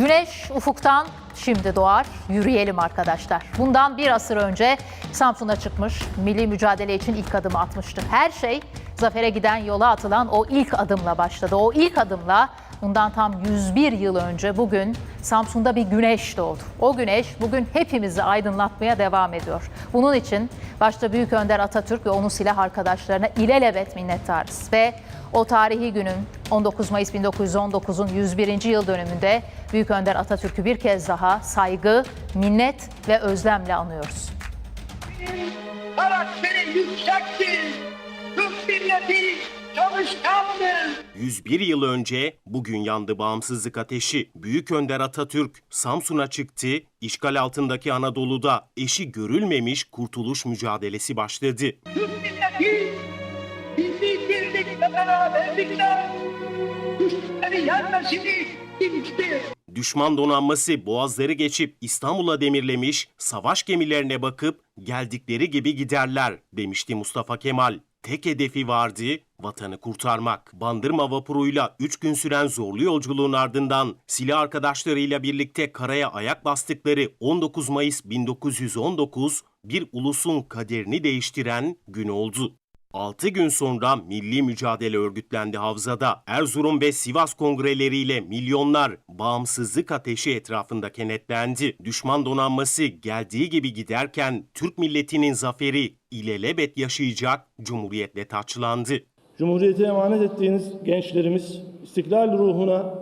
Güneş ufuktan şimdi doğar. Yürüyelim arkadaşlar. Bundan bir asır önce Samsun'a çıkmış, milli mücadele için ilk adımı atmıştı. Her şey zafere giden yola atılan o ilk adımla başladı. O ilk adımla bundan tam 101 yıl önce bugün Samsun'da bir güneş doğdu. O güneş bugün hepimizi aydınlatmaya devam ediyor. Bunun için başta Büyük Önder Atatürk ve onun silah arkadaşlarına ilelebet minnettarız. Ve o tarihi günün 19 Mayıs 1919'un 101. yıl dönümünde Büyük Önder Atatürk'ü bir kez daha saygı, minnet ve özlemle anıyoruz. karakteri yüksektir. Türk milleti çalışkandır. 101 yıl önce bugün yandı bağımsızlık ateşi. Büyük Önder Atatürk Samsun'a çıktı, işgal altındaki Anadolu'da eşi görülmemiş kurtuluş mücadelesi başladı. Türk milleti milli birlik ve beraberlikle düşmanları yenmesini istemiştir. Düşman donanması boğazları geçip İstanbul'a demirlemiş, savaş gemilerine bakıp geldikleri gibi giderler demişti Mustafa Kemal. Tek hedefi vardı, vatanı kurtarmak. Bandırma vapuruyla 3 gün süren zorlu yolculuğun ardından silah arkadaşlarıyla birlikte karaya ayak bastıkları 19 Mayıs 1919 bir ulusun kaderini değiştiren gün oldu. 6 gün sonra milli mücadele örgütlendi Havza'da. Erzurum ve Sivas kongreleriyle milyonlar bağımsızlık ateşi etrafında kenetlendi. Düşman donanması geldiği gibi giderken Türk milletinin zaferi ilelebet yaşayacak Cumhuriyetle taçlandı. Cumhuriyete emanet ettiğiniz gençlerimiz istiklal ruhuna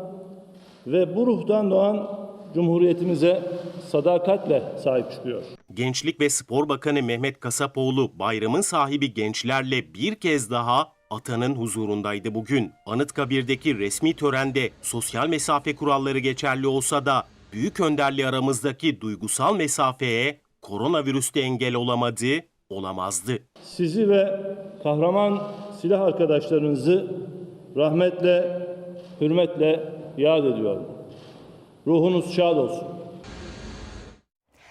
ve bu ruhtan doğan Cumhuriyetimize sadakatle sahip çıkıyor. Gençlik ve Spor Bakanı Mehmet Kasapoğlu bayramın sahibi gençlerle bir kez daha atanın huzurundaydı bugün. Anıtkabir'deki resmi törende sosyal mesafe kuralları geçerli olsa da büyük önderli aramızdaki duygusal mesafeye koronavirüste engel olamadı, olamazdı. Sizi ve kahraman silah arkadaşlarınızı rahmetle, hürmetle yad ediyorum. Ruhunuz şad olsun.